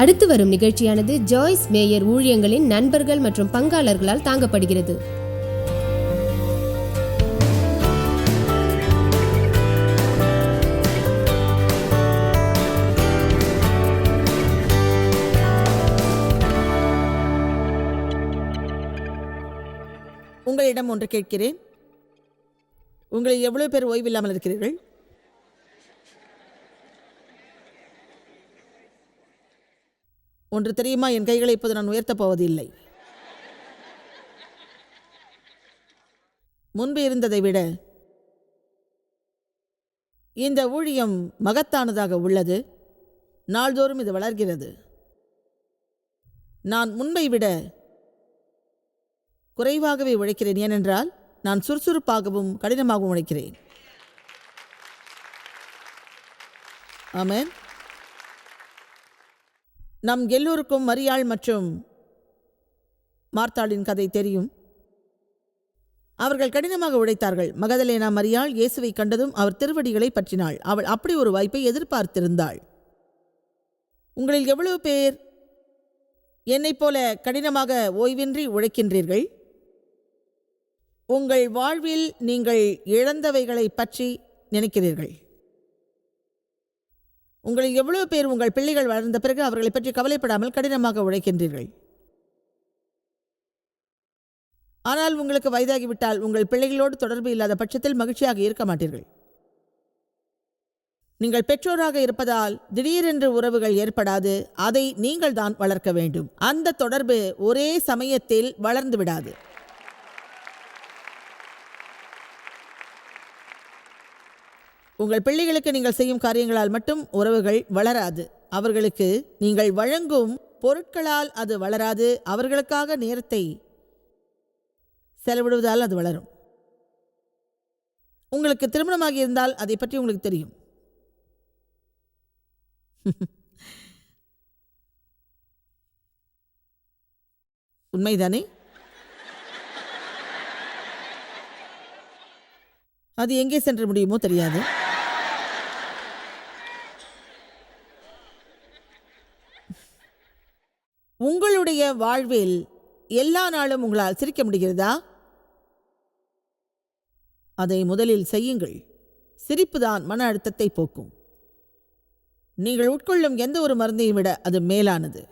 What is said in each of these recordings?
அடுத்து வரும் நிகழ்ச்சியானது ஜாய்ஸ் மேயர் ஊழியங்களின் நண்பர்கள் மற்றும் பங்காளர்களால் தாங்கப்படுகிறது. உங்களிடம் ஒன்று கேட்கிறேன். உங்களில் எவ்வளவு பேர் ஓய்வில்லாமல் இருக்கிறீர்கள்? ஒன்று தெரியுமா? என் கைகளை இப்போது நான் உயர்த்தப் போவதில்லை. முன்பு இருந்ததை விட இந்த ஊழியம் மகத்தானதாக உள்ளது. நாள்தோறும் இது வளர்கிறது. நான் முன்பை விட குறைவாகவே உழைக்கிறேன். ஏனென்றால் நான் சுறுசுறுப்பாகவும் கடினமாகவும் உழைக்கிறேன். ஆமென். நம் எல்லோருக்கும் மரியாள் மற்றும் மார்த்தாளின் கதை தெரியும். அவர்கள் கடினமாக உழைத்தார்கள். மகதலேனா மரியாள் இயேசுவை கண்டதும் அவர் திருவடிகளை பற்றினாள். அவள் அப்படி ஒரு வாய்ப்பை எதிர்பார்த்திருந்தாள். உங்களில் எவ்வளவு பேர் என்னைப் போல கடினமாக ஓய்வின்றி உழைக்கின்றீர்கள்? உங்கள் வாழ்வில் நீங்கள் இழந்தவைகளை பற்றி நினைக்கிறீர்கள். உங்களில் எவ்வளவு பேர் உங்கள் பிள்ளைகள் வளர்ந்த பிறகு அவர்களை பற்றி கவலைப்படாமல் கடினமாக உழைக்கின்றீர்கள்? ஆனால் உங்களுக்கு வயதாகிவிட்டால் உங்கள் பிள்ளைகளோடு தொடர்பு இல்லாத பட்சத்தில் மகிழ்ச்சியாக இருக்க மாட்டீர்கள். நீங்கள் பெற்றோராக இருப்பதால் திடீரென்று உறவுகள் ஏற்படாது அதை நீங்கள் தான் வளர்க்க வேண்டும். அந்த தொடர்பு ஒரே சமயத்தில் வளர்ந்து விடாது. உங்கள் பிள்ளைகளுக்கு நீங்கள் செய்யும் காரியங்களால் மட்டும் உறவுகள் வளராது. அவர்களுக்கு நீங்கள் வழங்கும் பொருட்களால் அது வளராது. அவர்களுக்காக நேரத்தை செலவிடுவதால் அது வளரும். உங்களுக்கு திருமணமாகி இருந்தால் அதை பற்றி உங்களுக்கு தெரியும். உண்மைதானே? அது எங்கே சென்று முடியுமோ தெரியாது. உங்களுடைய வாழ்வில் எல்லா நாளும் உங்களால் சிரிக்க முடிகிறதா? அதை முதலில் செய்யுங்கள். சிரிப்புதான் மன அழுத்தத்தை போக்கும். நீங்கள் உட்கொள்ளும் எந்த ஒரு மருந்தையும் விட அது மேலானது.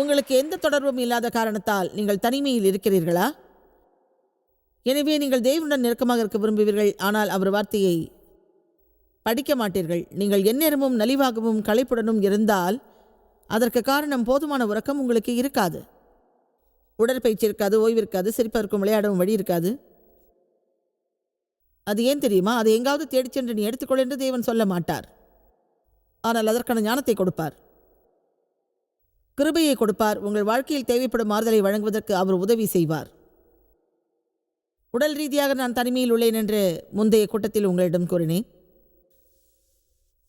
உங்களுக்கு எந்த தொடர்பும் இல்லாத காரணத்தால் நீங்கள் தனிமையில் இருக்கிறீர்களா? எனவே நீங்கள் தேவனுடன் நெருக்கமாக இருக்க விரும்புவீர்கள் ஆனால் அவர் வார்த்தையை படிக்க மாட்டீர்கள். நீங்கள் எந்நேரமும் நலிவாகவும் களைப்புடனும் இருந்தால் அதற்கு காரணம் போதுமான உறக்கம் உங்களுக்கு இருக்காது. உடற்பயிற்சி இருக்காது ஓய்வு இருக்காது சிரிப்பதற்கும் விளையாடவும் வழி இருக்காது. அது ஏன் தெரியுமா? அதை எங்காவது தேடிச் சென்று நீ எடுத்துக்கொள் என்று தேவன் சொல்ல மாட்டார். ஆனால் அதற்கான ஞானத்தை கொடுப்பார். கிருபையை கொடுப்பார். உங்கள் வாழ்க்கையில் தேவைப்படும் ஆறுதலை வழங்குவதற்கு அவர் உதவி செய்வார். உடல் ரீதியாக நான் தனிமையில் உள்ளேன் என்று முந்தைய கூட்டத்தில் உங்களிடம் கூறினேன்.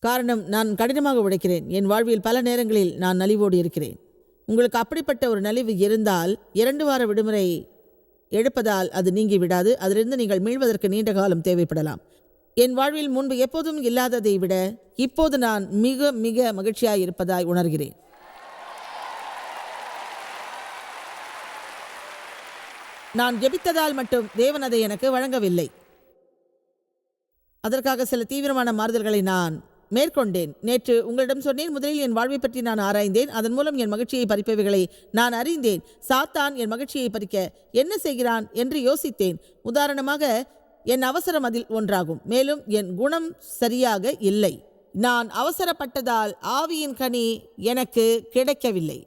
காரணம் நான் கடினமாக உழைக்கிறேன். என் வாழ்வில் பல நேரங்களில் நான் நலிவோடு இருக்கிறேன். உங்களுக்கு அப்படிப்பட்ட ஒரு நலிவு இருந்தால் இரண்டு வார விடுமுறை எடுப்பதால் அது நீங்கி விடாது. அதிலிருந்து நீங்கள் மீள்வதற்கு நீண்ட காலம் தேவைப்படலாம். என் வாழ்வில் முன்பு எப்போதும் இல்லாததை விட இப்போது நான் மிக மிக மகிழ்ச்சியாக இருப்பதாய் உணர்கிறேன். நான் ஜெபித்ததால் மட்டும் தேவன் அதை எனக்கு வழங்கவில்லை. அதற்காக சில தீவிரமான மாறுதல்களை நான் மேற்கொண்டேன். நேற்று உங்களிடம் சொன்னேன் முதலில் என் வாழ்வை பற்றி நான் ஆராய்ந்தேன் அதன் மூலம் என் மகிழ்ச்சியை பறிப்பவைகளை நான் அறிந்தேன். சாத்தான் என் மகிழ்ச்சியை பறிக்க என்ன செய்கிறான் என்று யோசித்தேன். உதாரணமாக என் அவசரம் அதில் ஒன்றாகும் மேலும் என் குணம் சரியாக இல்லை. நான் அவசரப்பட்டதால் ஆவியின் கனி எனக்கு கிடைக்கவில்லை.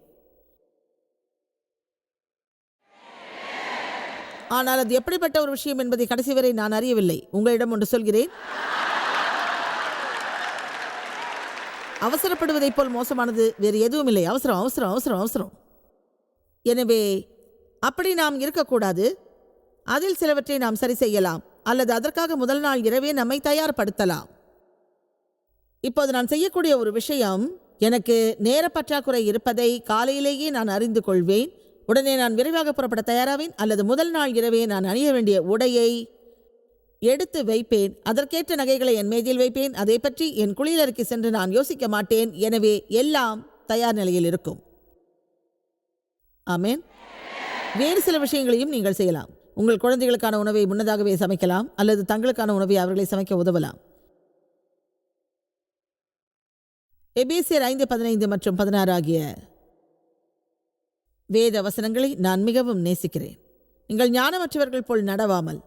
ஆனால் அது எப்படிப்பட்ட ஒரு விஷயம் என்பதை கடைசி வரை நான் அறியவில்லை. உங்களிடம் ஒன்று சொல்கிறேன். அவசரப்படுவதைப் போல் மோசமானது வேறு எதுவும் இல்லை. அவசரம் அவசரம் அவசரம் அவசரம். எனவே அப்படி நாம் இருக்கக்கூடாது. அதில் சிலவற்றை நாம் சரி செய்யலாம். அல்லது அதற்காக முதல் நாள் இரவே நம்மை தயார்படுத்தலாம். இப்போது நான் செய்யக்கூடிய ஒரு விஷயம் எனக்கு நேர பற்றாக்குறை இருப்பதை காலையிலேயே நான் அறிந்து கொள்வேன். உடனே நான் விரைவாக புறப்பட தயாராவேன். அல்லது முதல் நாள் இரவே நான் அணிய வேண்டிய உடையை எடுத்து வைப்பேன். அதற்கேற்ற நகைகளை என் மேஜில் வைப்பேன். அதை பற்றி என் குளியலருக்கு சென்று நான் யோசிக்க மாட்டேன். எனவே எல்லாம் தயார் நிலையில் இருக்கும். ஆமேன். வேறு சில விஷயங்களையும் நீங்கள் செய்யலாம். உங்கள் குழந்தைகளுக்கான உணவை முன்னதாகவே சமைக்கலாம். அல்லது தங்களுக்கான உணவை அவர்களை சமைக்க உதவலாம். எபேசியர் ஐந்து பதினைந்து மற்றும் பதினாறு ஆகிய வேத வசனங்களை நான் மிகவும் நேசிக்கிறேன். நீங்கள் ஞானமற்றவர்கள் போல் நடவாமல்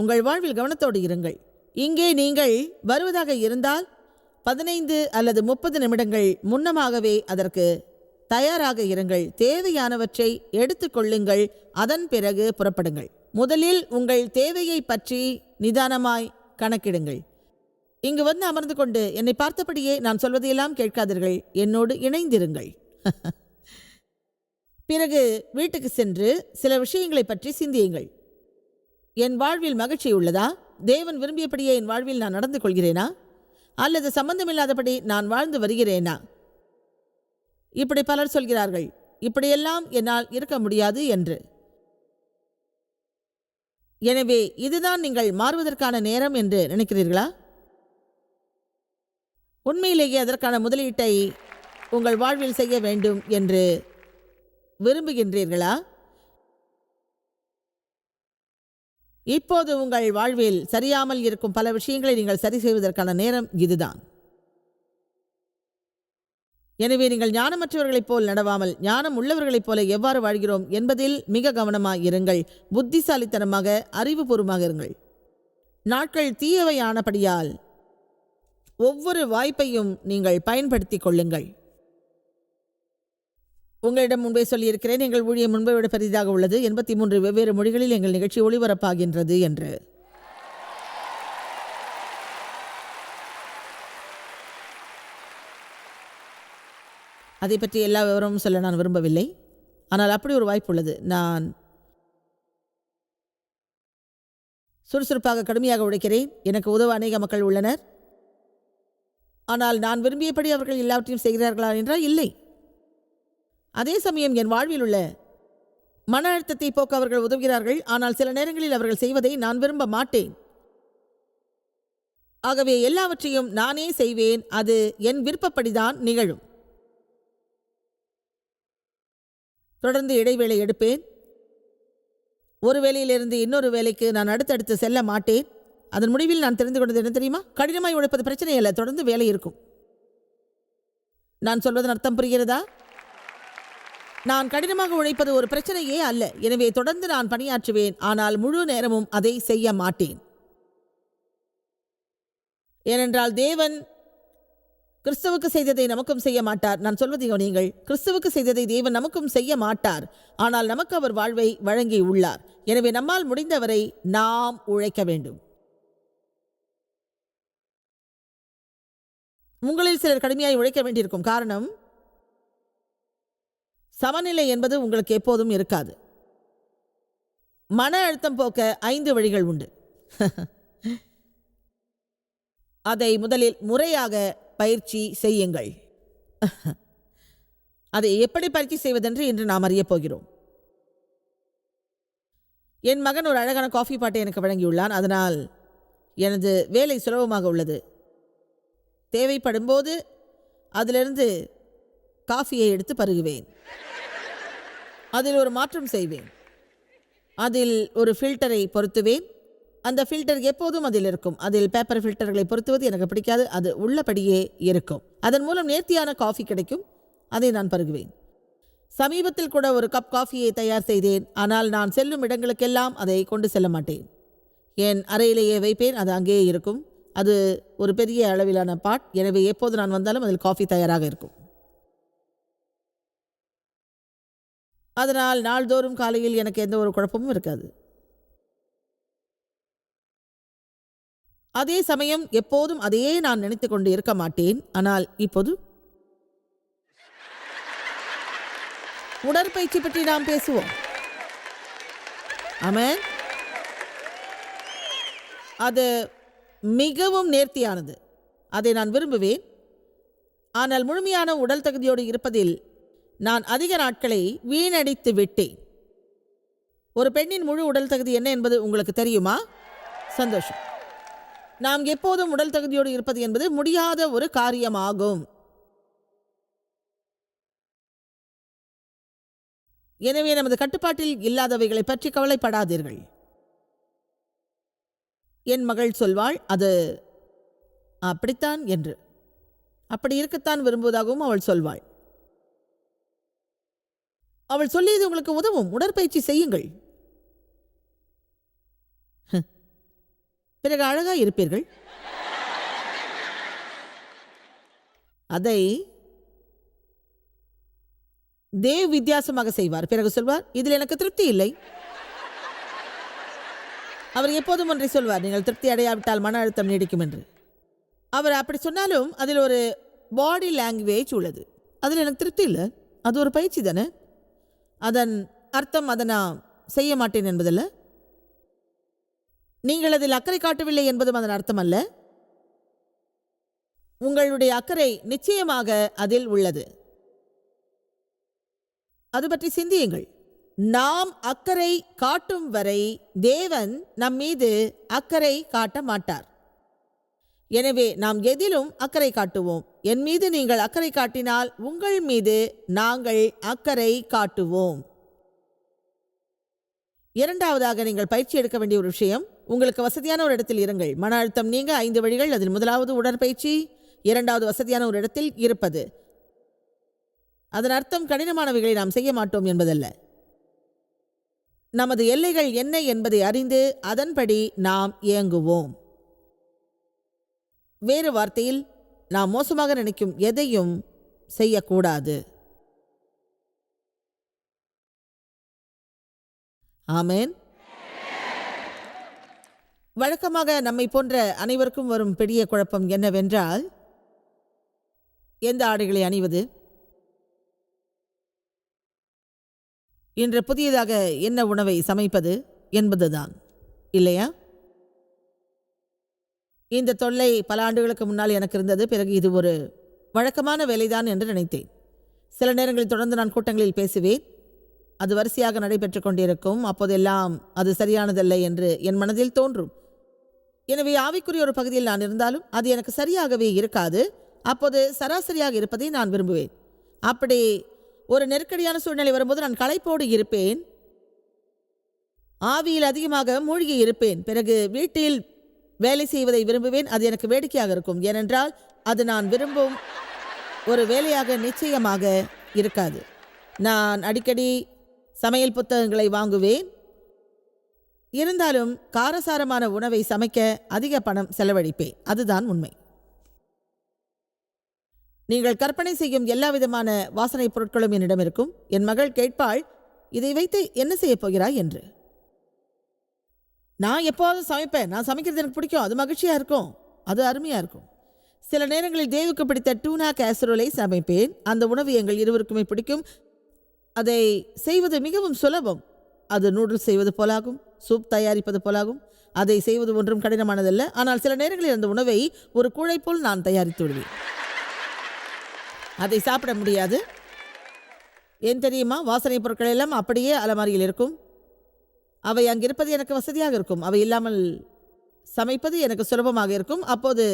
உங்கள் வாழ்வில் கவனத்தோடு இருங்கள். இங்கே நீங்கள் வருவதாக இருந்தால் பதினைந்து அல்லது முப்பது நிமிடங்கள் முன்னமாகவே அதற்கு தயாராக இருங்கள். தேவையானவற்றை எடுத்துக்கொள்ளுங்கள் அதன் பிறகு புறப்படுங்கள். முதலில் உங்கள் தேவையை பற்றி நிதானமாய் கணக்கிடுங்கள். இங்கு வந்து அமர்ந்து கொண்டு என்னை பார்த்தபடியே நான் சொல்வதையெல்லாம் கேட்காதீர்கள். என்னோடு இணைந்திருங்கள். பிறகு வீட்டுக்கு சென்று சில விஷயங்களை பற்றி சிந்தியுங்கள். என் வாழ்வில் மகிழ்ச்சி உள்ளதா? தேவன் விரும்பியபடியே என் வாழ்வில் நான் நடந்து கொள்கிறேனா? அல்லது சம்பந்தமில்லாதபடி நான் வாழ்ந்து வருகிறேனா? இப்படி பலர் சொல்கிறார்கள் இப்படியெல்லாம் என்னால் இருக்க முடியாது என்று. எனவே இதுதான் நீங்கள் மாறுவதற்கான நேரம் என்று நினைக்கிறீர்களா? உண்மையிலேயே அதற்கான முதலீட்டை உங்கள் வாழ்வில் செய்ய வேண்டும் என்று விரும்புகின்றீர்களா? இப்போது உங்கள் வாழ்வில் சரியாமல் இருக்கும் பல விஷயங்களை நீங்கள் சரி செய்வதற்கான நேரம் இதுதான். எனவே நீங்கள் ஞானமற்றவர்களைப் போல் நடவாமல் ஞானம் உள்ளவர்களைப் போல எவ்வாறு வாழ்கிறோம் என்பதில் மிக கவனமாக இருங்கள். புத்திசாலித்தனமாக அறிவுபூர்வமாக இருங்கள். நாட்கள் தீயவையானபடியால் ஒவ்வொரு வாய்ப்பையும் நீங்கள் பயன்படுத்திக் கொள்ளுங்கள். உங்களிடம் முன்பே சொல்லியிருக்கிறேன் எங்கள் ஊழியம் முன்பை விட பெரிதாக உள்ளது. எண்பத்தி மூன்று வெவ்வேறு மொழிகளில் எங்கள் நிகழ்ச்சி ஒளிபரப்பாகின்றது என்று. அதை பற்றி எல்லா விவரமும் சொல்ல நான் விரும்பவில்லை. ஆனால் அப்படி ஒரு வாய்ப்பு உள்ளது. நான் சுறுசுறுப்பாக கடுமையாக உழைக்கிறேன். எனக்கு உதவ அநேக மக்கள் உள்ளனர். ஆனால் நான் விரும்பியபடி அவர்கள் எல்லாவற்றையும் செய்கிறார்களா என்றால் இல்லை. அதே சமயம் என் வாழ்வில் உள்ள மன அழுத்தத்தை போக்க அவர்கள் உதவுகிறார்கள். ஆனால் சில நேரங்களில் அவர்கள் செய்வதை நான் விரும்ப மாட்டேன். ஆகவே எல்லாவற்றையும் நானே செய்வேன். அது என் விருப்பப்படிதான் நிகழும். தொடர்ந்து இடைவேளை எடுப்பேன். ஒரு வேலையிலிருந்து இன்னொரு வேலைக்கு நான் அடுத்தடுத்து செல்ல மாட்டேன். அதன் முடிவில் நான் தெரிந்து கொண்டது என்ன தெரியுமா? கடினமாய் உழைப்பது பிரச்சனை அல்ல தொடர்ந்து வேலை இருக்கும். நான் சொல்வதன் அர்த்தம் புரிகிறதா? நான் கடினமாக உழைப்பது ஒரு பிரச்சனையே அல்ல. எனவே தொடர்ந்து நான் பணியாற்றுவேன். ஆனால் முழு நேரமும் அதை செய்ய மாட்டேன். ஏனென்றால் தேவன் கிறிஸ்துவுக்கு செய்ததை நமக்கும் செய்ய மாட்டார். நான் சொல்வதை கவனியுங்கள். கிறிஸ்துவுக்கு செய்ததை தேவன் நமக்கும் செய்ய மாட்டார். ஆனால் நமக்கு அவர் வாழ்வை வழங்கி உள்ளார். எனவே நம்மால் முடிந்தவரை நாம் உழைக்க வேண்டும். உங்களில் சிலர் கடுமையாய் உழைக்க வேண்டியிருக்கும் காரணம் சமநிலை என்பது உங்களுக்கு எப்போதும் இருக்காது. மன அழுத்தம் போக்க ஐந்து வழிகள் உண்டு. அதை முதலில் முறையாக பயிற்சி செய்யுங்கள். அதை எப்படி பயிற்சி செய்வதென்று இன்று நாம் அறியப் போகிறோம். என் மகன் ஒரு அழகான காஃபி பாட்டை எனக்கு வழங்கியுள்ளான். அதனால் எனது வேலை சுலபமாக உள்ளது. தேவைப்படும்போது அதிலிருந்து காஃபியை எடுத்து பருகுவேன். அதில் ஒரு மாற்றம் செய்வேன். அதில் ஒரு ஃபில்டரை பொருத்துவேன். அந்த ஃபில்டர் எப்போதும் அதில் இருக்கும். அதில் பேப்பர் ஃபில்டர்களை பொருத்துவது எனக்கு பிடிக்காது. அது உள்ளபடியே இருக்கும். அதன் மூலம் நேர்த்தியான காஃபி கிடைக்கும். அதை நான் பருகுவேன். சமீபத்தில் கூட ஒரு கப் காஃபியை தயார் செய்தேன். ஆனால் நான் செல்லும் இடங்களுக்கெல்லாம் அதை கொண்டு செல்ல மாட்டேன். என் அறையிலேயே வைப்பேன். அது அங்கேயே இருக்கும். அது ஒரு பெரிய அளவிலான பாட் எனவே எப்போது நான் வந்தாலும் அதில் காஃபி தயாராக இருக்கும். அதனால் நாள்தோறும் காலையில் எனக்கு எந்த ஒரு குழப்பமும் இருக்காது. அதே சமயம் எப்போதும் அதையே நான் நினைத்து கொண்டு இருக்க மாட்டேன். ஆனால் இப்போது உடற்பயிற்சி பற்றி நாம் பேசுவோம். அமன் அது மிகவும் நேர்த்தியானது. அதை நான் விரும்புவேன். ஆனால் முழுமையான உடல் தகுதியோடு இருப்பதில் நான் அதிக நாட்களை வீணடித்து விட்டேன். ஒரு பெண்ணின் முழு உடல் தகுதி என்ன என்பது உங்களுக்கு தெரியுமா? சந்தோஷம். நாம் எப்போதும் உடல் தகுதியோடு இருப்பது என்பது முடியாத ஒரு காரியமாகும். எனவே நமது கட்டுப்பாட்டில் இல்லாதவைகளை பற்றி கவலைப்படாதீர்கள். என் மகள் சொல்வாள் அது அப்படித்தான் என்று. அப்படி இருக்கத்தான் விரும்புவதாகவும் அவள் சொல்வாள். அவள் சொல்லியது உங்களுக்கு உதவும். உடற்பயிற்சி செய்யுங்கள். பிறகு அழகா இருப்பீர்கள். அதை தேவ் வித்தியாசமாக செய்வார். பிறகு சொல்வார் இதில் எனக்கு திருப்தி இல்லை. அவர் எப்போதும் ஒன்றை சொல்வார் நீங்கள் திருப்தி அடையாவிட்டால் மன அழுத்தம் நீடிக்கும் என்று. அவர் அப்படி சொன்னாலும் அதில் ஒரு பாடி லாங்குவேஜ் உள்ளது. அதில் எனக்கு திருப்தி இல்லை. அது ஒரு பயிற்சி தானே? அதன் அர்த்தம் அதை நான் செய்ய மாட்டேன் என்பதல்ல. நீங்கள் அதில் அக்கறை காட்டவில்லை என்பதும் அதன் அர்த்தம் அல்ல உங்களுடைய அக்கறை நிச்சயமாக அதில் உள்ளது. அது பற்றி சிந்தியுங்கள். நாம் அக்கறை காட்டும் வரை தேவன் நம் மீது அக்கறை காட்ட மாட்டார். எனவே நாம் எதிலும் அக்கறை காட்டுவோம். என் மீது நீங்கள் அக்கறை காட்டினால் உங்கள் மீது நாங்கள் அக்கறை காட்டுவோம். இரண்டாவதாக நீங்கள் பயிற்சி எடுக்க வேண்டிய ஒரு விஷயம் உங்களுக்கு வசதியான ஒரு இடத்தில் இருங்கள். மன அழுத்தம் நீங்க ஐந்து வழிகள் அதில் முதலாவது உடற்பயிற்சி இரண்டாவது வசதியான ஒரு இடத்தில் இருப்பது. அதன் அர்த்தம் கடினமானவைகளை நாம் செய்ய மாட்டோம் என்பதல்ல. நமது எல்லைகள் என்ன என்பதை அறிந்து அதன்படி நாம் இயங்குவோம். வேறு வார்த்தையில் நாம் மோசமாக நினைக்கும் எதையும் செய்யக்கூடாது. ஆமேன். வழக்கமாக நம்மை போன்ற அனைவருக்கும் வரும் பெரிய குழப்பம் என்னவென்றால் எந்த ஆடைகளை அணிவது? இன்று புதியதாக என்ன உணவை சமைப்பது என்பதுதான். இல்லையா? இந்த தொல்லை பல ஆண்டுகளுக்கு முன்னால் எனக்கு இருந்தது. பிறகு இது ஒரு வழக்கமான வேலைதான் என்று நினைத்தேன். சில நேரங்களில் தொடர்ந்து நான் கூட்டங்களில் பேசுவேன். அது வரிசையாக நடைபெற்று கொண்டிருக்கும். அப்போதெல்லாம் அது சரியானதல்ல என்று என் மனதில் தோன்றும். எனவே ஆவிக்குரிய ஒரு பகுதியில் நான் இருந்தாலும் அது எனக்கு சரியாகவே இருக்காது. அப்போது சராசரியாக இருப்பதை நான் விரும்புவேன். அப்படி ஒரு நெருக்கடியான சூழ்நிலை வரும்போது நான் களைப்போடு இருப்பேன். ஆவியில் அதிகமாக மூழ்கி இருப்பேன். பிறகு வீட்டில் வேலை செய்வதை விரும்புவேன் அது எனக்கு வேடிக்கையாக இருக்கும். ஏனென்றால் அது நான் விரும்பும் ஒரு வேலையாக நிச்சயமாக இருக்காது. நான் அடிக்கடி சமையல் புத்தகங்களை வாங்குவேன். இருந்தாலும் காரசாரமான உணவை சமைக்க அதிக பணம் செலவழிப்பேன். அதுதான் உண்மை. நீங்கள் கற்பனை செய்யும் எல்லா விதமான வாசனைப் பொருட்களும் என்னிடம் இருக்கும். என் மகள் கேட்பாள் இதை வைத்து என்ன செய்யப் போகிறாய்? என்று. நான் எப்போதும் சமைப்பேன். நான் சமைக்கிறது எனக்கு பிடிக்கும். அது மகிழ்ச்சியாக இருக்கும். அது அருமையாக இருக்கும். சில நேரங்களில் தேவுக்கு பிடித்த டூனா கேசரோலை சமைப்பேன். அந்த உணவு எங்கள் இருவருக்குமே பிடிக்கும். அதை செய்வது மிகவும் சுலபம். அது நூடுல்ஸ் செய்வது போலாகும். சூப் தயாரிப்பது போலாகும். அதை செய்வது ஒன்றும் கடினமானதல்ல. ஆனால் சில நேரங்களில் அந்த உணவை ஒரு கூழை போல் நான் தயாரித்து விடுவேன். அதை சாப்பிட முடியாது. ஏன் தெரியுமா? வாசனை பொருட்கள் எல்லாம் அப்படியே அலமாரியில் இருக்கும். அவை அங்கிருப்பது எனக்கு வசதியாக இருக்கும். அவை இல்லாமல் சமைப்பது எனக்கு சுலபமாக இருக்கும். அப்போது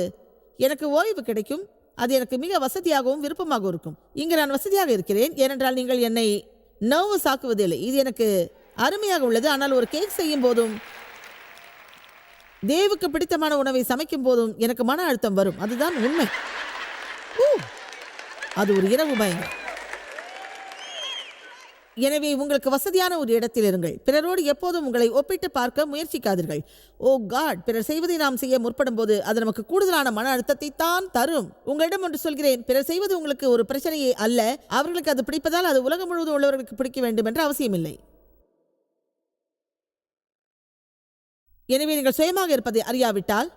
எனக்கு ஓய்வு கிடைக்கும். அது எனக்கு மிக வசதியாகவும் விருப்பமாகவும் இருக்கும். இங்கு நான் வசதியாக இருக்கிறேன். ஏனென்றால் நீங்கள் என்னை நோவு சாக்குவதில்லை. இது எனக்கு அருமையாக உள்ளது. ஆனால் ஒரு கேக் செய்யும் போதும் தேவுக்கு பிடித்தமான உணவை சமைக்கும் போதும் எனக்கு மன அழுத்தம் வரும். அதுதான் உண்மை. அது ஒரு இரவு பயங்கரம் எனவே உங்களுக்கு வசதியான ஒரு இடத்தில் இருங்கள். பிறரோடு எப்போதும் உங்களை ஒப்பிட்டு பார்க்க முயற்சிக்காதீர்கள். ஓ காட் பிறர் செய்வதை நாம் செய்ய முற்படும் போது அது நமக்கு கூடுதலான மன அழுத்தத்தை தான் தரும். உங்களிடம் ஒன்று சொல்கிறேன் பிறர் செய்வது உங்களுக்கு ஒரு பிரச்சனையே அல்ல. அவர்களுக்கு அது பிடிப்பதால் அது உலகம் முழுவதும் உள்ளவர்களுக்கு பிடிக்க வேண்டும் என்ற அவசியமில்லை. எனவே நீங்கள் சுயமாக இருப்பதை அறியாவிட்டால்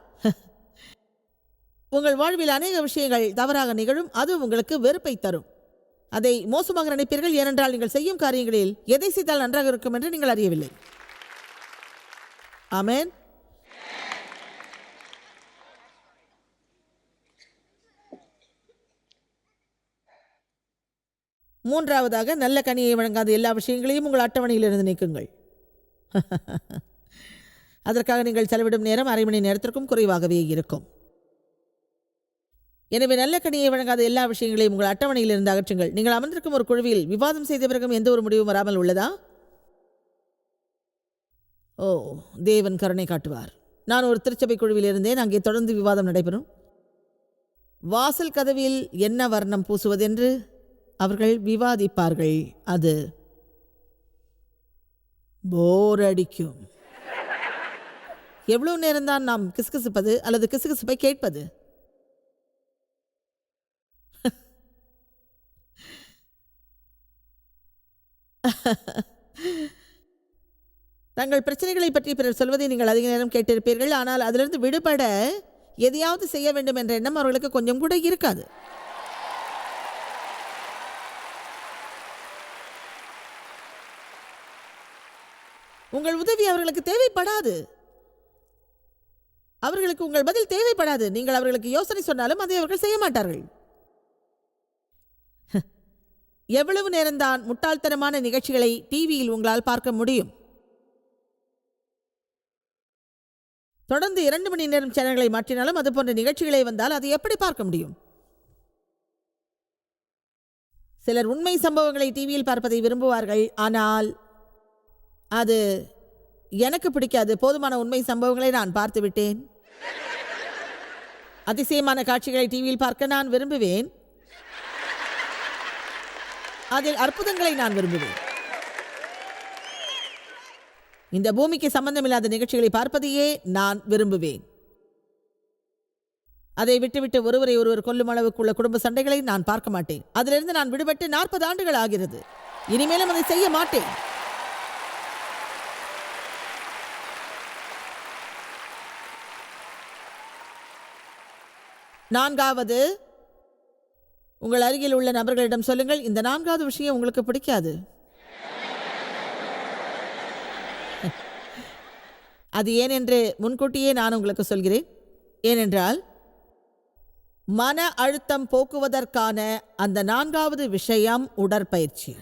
உங்கள் வாழ்வில் அநேக விஷயங்கள் தவறாக நிகழும். அது உங்களுக்கு வெறுப்பை தரும். அதை மோசமாக நினைப்பீர்கள். ஏனென்றால் நீங்கள் செய்யும் காரியங்களில் எதை செய்தால் நன்றாக இருக்கும் என்று நீங்கள் அறியவில்லை. ஆமேன். மூன்றாவதாக நல்ல கனியை வழங்காத எல்லா விஷயங்களையும் உங்கள் அட்டவணையிலிருந்து நீக்குங்கள். அதற்காக நீங்கள் செலவிடும் நேரம் அரை மணி நேரத்திற்கும் குறைவாகவே இருக்கும். எனவே நல்ல கனியை வழங்காத எல்லா விஷயங்களையும் உங்கள் அட்டவணையில் இருந்து அகற்றுங்கள். நீங்கள் அமர்ந்திருக்கும் ஒரு குழுவில் விவாதம் செய்த பிறகும் எந்த ஒரு முடிவும் வராமல் உள்ளதா? ஓ தேவன் கருணை காட்டுவார். நான் ஒரு திருச்சபை குழுவில் இருந்தேன். அங்கே தொடர்ந்து விவாதம் நடைபெறும். வாசல் கதவில் என்ன வர்ணம் பூசுவதென்று அவர்கள் விவாதிப்பார்கள். அது போர் அடிக்கும். எவ்வளவு நேரம்தான் நாம் கிசுகிசுப்பது அல்லது கிசுகிசுப்பை கேட்பது? தங்கள் பிரச்சனைகளை பற்றி பிறர் சொல்வதை நீங்கள் அதிக நேரம் கேட்டிருப்பீர்கள். ஆனால் அதிலிருந்து விடுபட எதையாவது செய்ய வேண்டும் என்ற எண்ணம் அவர்களுக்கு கொஞ்சம் கூட இருக்காது. உங்கள் உதவி அவர்களுக்கு தேவைப்படாது. அவர்களுக்கு உங்கள் பதில் தேவைப்படாது. நீங்கள் அவர்களுக்கு யோசனை சொன்னாலும் அதை அவர்கள் செய்ய மாட்டார்கள். எவ்வளவு நேரம்தான் முட்டாள்தனமான நிகழ்ச்சிகளை டிவியில் உங்களால் பார்க்க முடியும்? தொடர்ந்து இரண்டு மணி நேரம் சேனல்களை மாற்றினாலும் அது போன்ற நிகழ்ச்சிகளே வந்தால் அதை எப்படி பார்க்க முடியும்? சிலர் உண்மை சம்பவங்களை டிவியில் பார்ப்பதை விரும்புவார்கள். ஆனால் அது எனக்கு பிடிக்காது. போதுமான உண்மை சம்பவங்களை நான் பார்த்து விட்டேன். அதிசயமான காட்சிகளை டிவியில் பார்க்க நான் விரும்புவேன். அதில் அற்புதங்களை நான் விரும்புவேன். இந்த பூமிக்கு சம்பந்தமில்லாத நிகழ்ச்சிகளை பார்ப்பதையே நான் விரும்புவேன். அதை விட்டுவிட்டு ஒருவரை ஒருவர் கொல்லும் அளவுக்குள்ள குடும்ப சண்டைகளை நான் பார்க்க மாட்டேன். அதிலிருந்து நான் விடுபட்டு நாற்பது ஆண்டுகள் ஆகிறது. இனிமேலும் அதை செய்ய மாட்டேன். நான்காவது உங்கள் அருகில் உள்ள நபர்களிடம் சொல்லுங்கள் இந்த நான்காவது விஷயம் உங்களுக்கு பிடிக்காது. அது ஏன் என்று முன்கூட்டியே நான் உங்களுக்கு சொல்கிறேன். ஏனென்றால் மன அழுத்தம் போக்குவதற்கான அந்த நான்காவது விஷயம் உடற்பயிற்சி.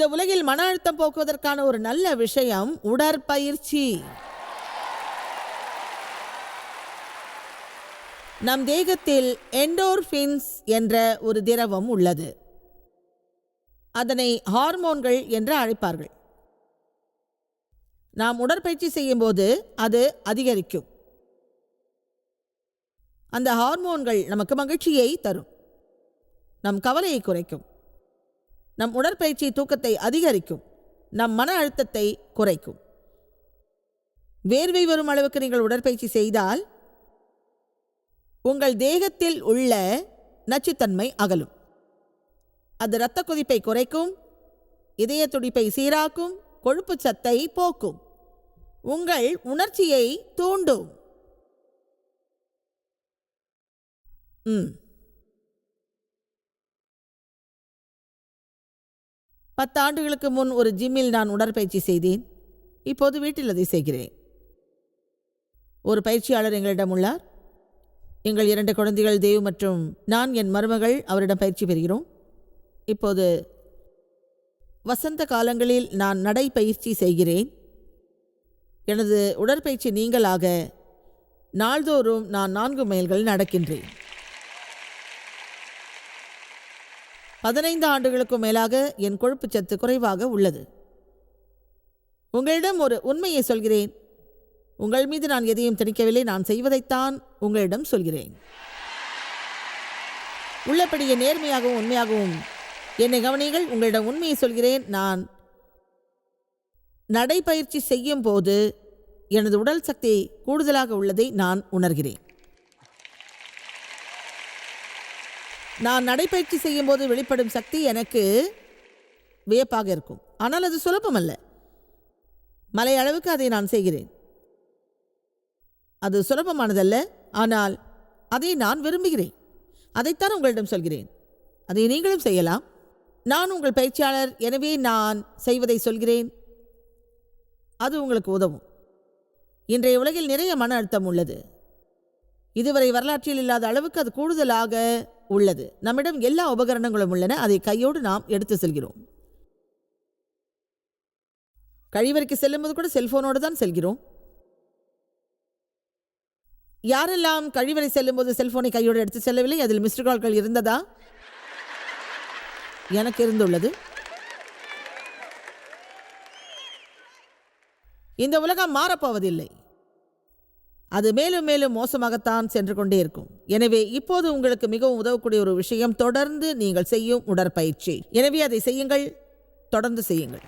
இந்த உலகில் மன அழுத்தம் போக்குவதற்கான ஒரு நல்ல விஷயம் உடற்பயிற்சி. நம் தேகத்தில் எண்டோர்பின்ஸ் என்ற ஒரு திரவம் உள்ளது. அதனை ஹார்மோன்கள் என்று அழைப்பார்கள். நாம் உடற்பயிற்சி செய்யும்போது அது அதிகரிக்கும். அந்த ஹார்மோன்கள் நமக்கு மகிழ்ச்சியை தரும். நம் கவலையை குறைக்கும். நம் உடற்பயிற்சி தூக்கத்தை அதிகரிக்கும் நம் மன அழுத்தத்தை குறைக்கும். வேர்வை வரும் அளவுக்கு நீங்கள் உடற்பயிற்சி செய்தால் உங்கள் தேகத்தில் உள்ள நச்சுத்தன்மை அகலும். அது இரத்த கொதிப்பை குறைக்கும் இதய துடிப்பை சீராக்கும் கொழுப்பு சத்தை போக்கும். உங்கள் உணர்ச்சியை தூண்டும். ம். பத்தாண்டுகளுக்கு முன் ஒரு ஜிம்மில் நான் உடற்பயிற்சி செய்தேன். இப்போது வீட்டில் அதை செய்கிறேன். ஒரு பயிற்சியாளர் எங்களிடம் உள்ளார். எங்கள் இரண்டு குழந்தைகள் தேவ் மற்றும் நான் என் மருமகள் அவரிடம் பயிற்சி பெறுகிறோம். இப்போது வசந்த காலங்களில் நான் நடைப்பயிற்சி செய்கிறேன். எனது உடற்பயிற்சி நீங்களாக நாள்தோறும் நான் நான்கு மைல்கள் நடக்கின்றேன். பதினைந்து ஆண்டுகளுக்கும் மேலாக என் கொழுப்புச் சத்து குறைவாக உள்ளது. உங்களிடம் ஒரு உண்மையை சொல்கிறேன். உங்கள் மீது நான் எதையும் திணிக்கவில்லை நான் செய்வதைத்தான் உங்களிடம் சொல்கிறேன். உள்ளபடியே நேர்மையாகவும் உண்மையாகவும் என்னை கவனிகள் உங்களிடம் உண்மையை சொல்கிறேன். நான் நடைபயிற்சி செய்யும் போது எனது உடல் சக்தி கூடுதலாக உள்ளதை நான் உணர்கிறேன். நான் நடைப்பயிற்சி செய்யும் போது வெளிப்படும் சக்தி எனக்கு வியப்பாக இருக்கும். ஆனால் அது சுலபமல்ல. மலை அளவுக்கு அதை நான் செய்கிறேன். அது சுலபமானதல்ல. ஆனால் அதை நான் விரும்புகிறேன். அதைத்தான் உங்களிடம் சொல்கிறேன். அதை நீங்களும் செய்யலாம். நான் உங்கள் பயிற்சியாளர். எனவே நான் செய்வதை சொல்கிறேன். அது உங்களுக்கு உதவும். இன்றைய உலகில் நிறைய மன அழுத்தம் உள்ளது. இதுவரை வரலாற்றில் இல்லாத அளவுக்கு அது கூடுதலாக உள்ளது. நம்மிடம் எல்லா உபகரணங்களும் உள்ளன. அதை கையோடு நாம் எடுத்து செல்கிறோம். கழிவறைக்கு செல்லும்போது கூட செல்போனோடு தான் செல்கிறோம். யாரெல்லாம் கழிவறை செல்லும்போது செல்போனை கையோடு எடுத்து செல்லவில்லை? அதில் மிஸ்டு கால்கள் இருந்ததா? எனக்கு இருந்துள்ளது. இந்த உலகம் மாறப்போவதில்லை. அது மேலும் மேலும் மோசமாகத்தான் சென்று கொண்டே இருக்கும். எனவே இப்போது உங்களுக்கு மிகவும் உதவக்கூடிய ஒரு விஷயம் தொடர்ந்து நீங்கள் செய்யும் உடற்பயிற்சி. எனவே அதை செய்யுங்கள். தொடர்ந்து செய்யுங்கள்.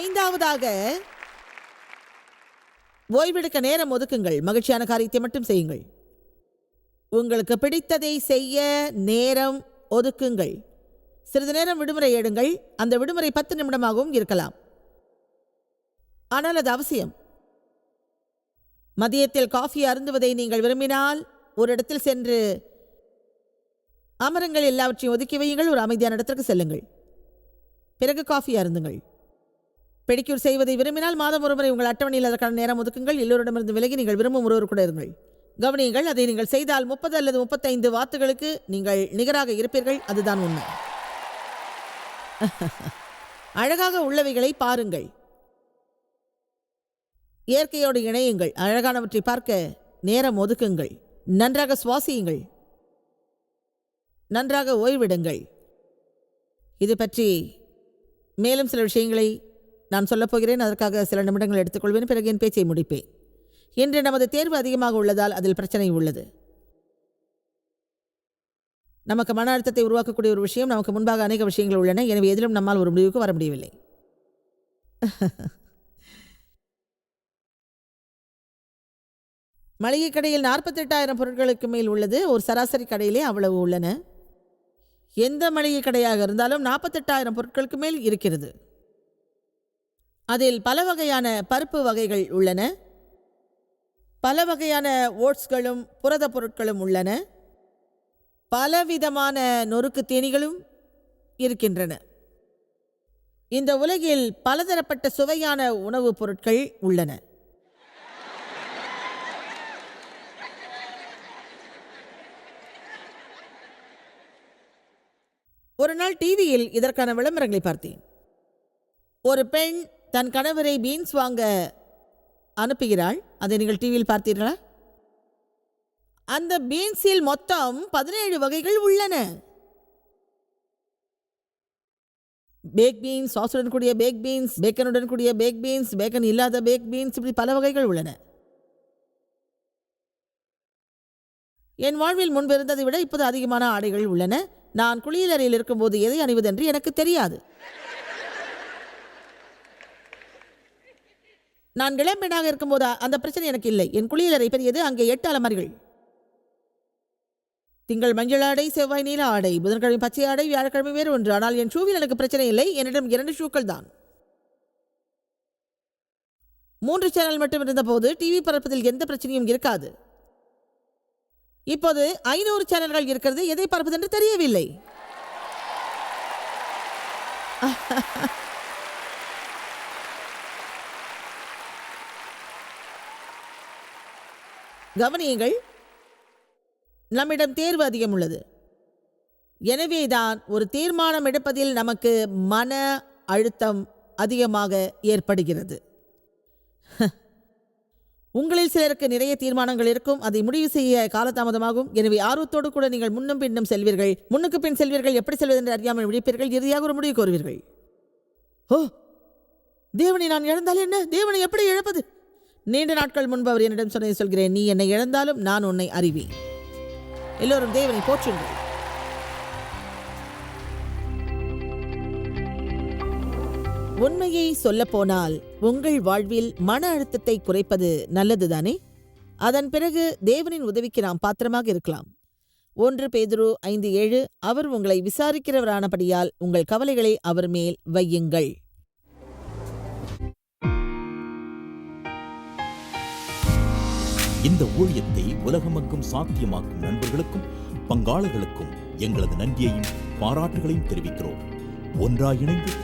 ஐந்தாவதாக ஓய்வெடுக்க நேரம் ஒதுக்குங்கள். மகிழ்ச்சியான காரியத்தை மட்டும் செய்யுங்கள். உங்களுக்கு பிடித்ததை செய்ய நேரம் ஒதுக்குங்கள். சிறிது நேரம் விடுமுறை எடுங்கள். அந்த விடுமுறை பத்து நிமிடமாகவும் இருக்கலாம். ஆனால் அது அவசியம். மதியத்தில் காஃபி அருந்துவதை நீங்கள் விரும்பினால் ஒரு இடத்தில் சென்று அமருங்கள் எல்லாவற்றையும் ஒதுக்கி வையுங்கள் ஒரு அமைதியான இடத்திற்கு செல்லுங்கள். பிறகு காஃபி அருந்துங்கள். பெடிக்யூர் செய்வதை விரும்பினால் மாதம் ஒருமுறை உங்கள் அட்டவணையில் அதற்கான நேரம் ஒதுக்குங்கள். எல்லோரிடமிருந்து விலகி நீங்கள் விரும்பும் ஒருவர் கூட இருங்கள். கவனியுங்கள் அதை நீங்கள் செய்தால் முப்பது அல்லது முப்பத்தைந்து வாத்துகளுக்கு நீங்கள் நிகராக இருப்பீர்கள். அதுதான் உண்மை. அழகாக உள்ளவைகளை பாருங்கள். இயற்கையோடு இணையுங்கள். அழகானவற்றை பார்க்க நேரம் ஒதுக்குங்கள். நன்றாக சுவாசியுங்கள். நன்றாக ஓய்விடுங்கள். இது பற்றி மேலும் சில விஷயங்களை நான் சொல்லப் போகிறேன். அதற்காக சில நிமிடங்கள் எடுத்துக்கொள்வேன். பிறகு என் பேச்சை முடிப்பேன். இன்று நமது தேர்வு அதிகமாக உள்ளதால் அதில் பிரச்சனை உள்ளது. நமக்கு மன அழுத்தத்தை உருவாக்கக்கூடிய ஒரு விஷயம். நமக்கு முன்பாக அநேக விஷயங்கள் உள்ளன. எனவே எதிலும் நம்மால் ஒரு முடிவுக்கு வர முடியவில்லை. மளிகை கடையில் நாற்பத்தெட்டாயிரம் பொருட்களுக்கு மேல் உள்ளது. ஒரு சராசரி கடையிலே அவ்வளவு உள்ளன. எந்த மளிகை கடையாக இருந்தாலும் நாற்பத்தெட்டாயிரம் பொருட்களுக்கு மேல் இருக்கிறது. அதில் பல வகையான பருப்பு வகைகள் உள்ளன. பல வகையான ஓட்ஸ்களும் புரத பொருட்களும் உள்ளன. பலவிதமான நொறுக்கு தேனிகளும் இருக்கின்றன. இந்த உலகில் பலதரப்பட்ட சுவையான உணவுப் பொருட்கள் உள்ளன. ஒரு நாள் டிவியில் இதற்கான விளம்பரங்களை பார்த்தேன். ஒரு பெண் தன் கணவரை பீன்ஸ் வாங்க அனுப்புகிறாள். அதை நீங்கள் டிவியில் பார்த்தீர்களா? அந்த பீன்ஸில் மொத்தம் பதினேழு வகைகள் உள்ளன. பேக் பீன்ஸ் சாஸுடன் கூடிய பேக் பீன்ஸ் பேக்கனுடன் கூடிய பேக் பீன்ஸ் பேக்கன் இல்லாத பேக் பீன்ஸ் இப்படி பல வகைகள் உள்ளன. என் வாழ்வில் முன்பு இருந்ததை விட இப்போது அதிகமான ஆடைகள் உள்ளன. நான் குளியலறையில் இருக்கும்போது எதை அணிவதென்று எனக்கு தெரியாது. நான் இளம்பெண்ணாக இருக்கும்போது அந்த பிரச்சனை எனக்கு இல்லை. என் குளியலறை பெரியது அங்கே எட்டு அலமாரிகள். திங்கள் மஞ்சள் ஆடை செவ்வாய் நீல ஆடை புதன்கிழமை பச்சை ஆடை வியாழக்கிழமை வேறு ஒன்று. ஆனால் என் ஷூவில் எனக்கு பிரச்சனை இல்லை. என்னிடம் இரண்டு ஷூக்கள் தான். மூன்று சேனல் மட்டும் இருந்தபோது டிவி பரப்பதில் எந்த பிரச்சனையும் இருக்காது. இப்போது ஐநூறு சேனல்கள் இருக்கிறது எதை பார்ப்பதென்று தெரியவில்லை. கவனியுங்கள் நம்மிடம் தேர்வு அதிகம் உள்ளது. எனவேதான் ஒரு தீர்மானம் எடுப்பதில் நமக்கு மன அழுத்தம் அதிகமாக ஏற்படுகிறது. உங்களில் சிலருக்கு நிறைய தீர்மானங்கள் இருக்கும். அதை முடிவு செய்ய காலதாமதமாகும். எனவே ஆர்வத்தோடு கூட நீங்கள் முன்னும் பின்னும் செல்வீர்கள். முன்னுக்கு பின் செல்வீர்கள். எப்படி செல்வதென்று அறியாமல் விழிப்பீர்கள். இறுதியாக ஒரு முடிவு கோருவீர்கள். ஓ! தேவனை நான் இழந்தால் என்ன? தேவனை எப்படி இழப்பது? நீண்ட நாட்கள் முன்பு அவர் என்னிடம் சொன்னதை சொல்கிறேன். நீ என்னை இழந்தாலும் நான் உன்னை அறிவேன். எல்லோரும் தேவனை போற்றுங்கள். உண்மையை சொல்லப்போனால் உங்கள் வாழ்வில் மன அழுத்தத்தை குறைப்பது நல்லதுதானே? அதன் பிறகு தேவனின் உதவிக்கு நாம் பாத்திரமாக இருக்கலாம். ஒன்று பேதுரு ஐந்து ஏழு அவர் உங்களை விசாரிக்கிறவரானபடியால் உங்கள் கவலைகளை அவர் மேல் வையுங்கள். இந்த ஊழியத்தை உலகமெங்கும் சாத்தியமாக்கும் நண்பர்களுக்கும் பங்காளர்களுக்கும் எங்களது நன்றியையும் பாராட்டுகளையும் தெரிவிக்கிறோம். ஒன்றாக இணைந்து